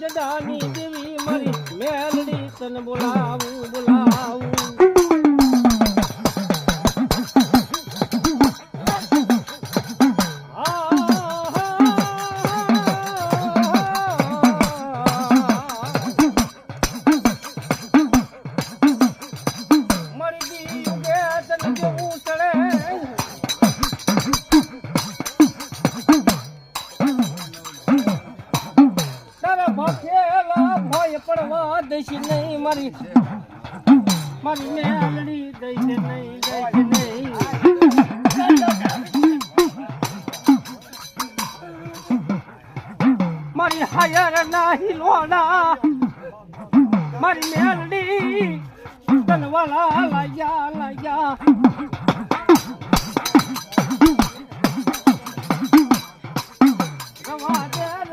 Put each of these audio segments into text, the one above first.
જડાની દેવી મારી મેલડી તન બોલાવું બોલાવું. પડવા દઈશ નહીં મારી મારી મેલડી દઈશ નહીં દઈશ નહીં. મારી હાયર નાહી લોડા મારી મેલડી તનવાલા લાયા લાયા.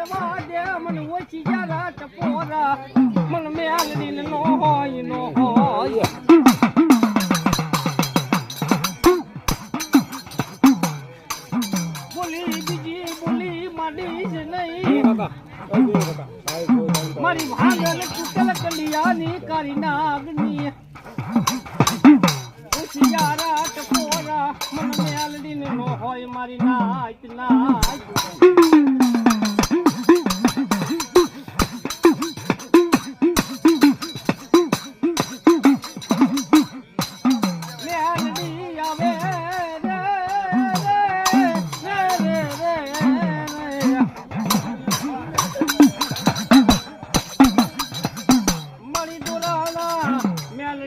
દે મને ઓછી જરા ટપોરા મને મેલડી ને હોય નો હોય બોલી બીજી બોલી માંડી જ નહીં મારી ભાગલ કુટલ કલિયાની કારી નાગની મારી નાચ નાચ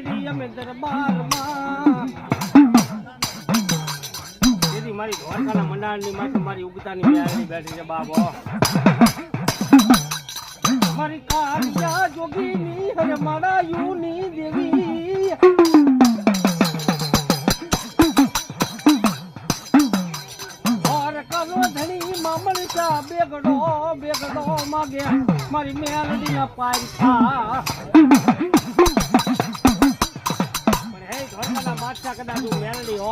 મેલડી અમે દરબારમાં. દીદી મારી દ્વારકાના મંડાણની માથે મારી ઉગતાની બેહારી બેઠી છે બાબો મારી કાળિયા જોગીની હરે મારા યુની દેવી કરો ધણી મામણ ચા બેગડો બેગડો માગે. મારી મેલડી ના પાયસા કદાચ હું મેલડી હો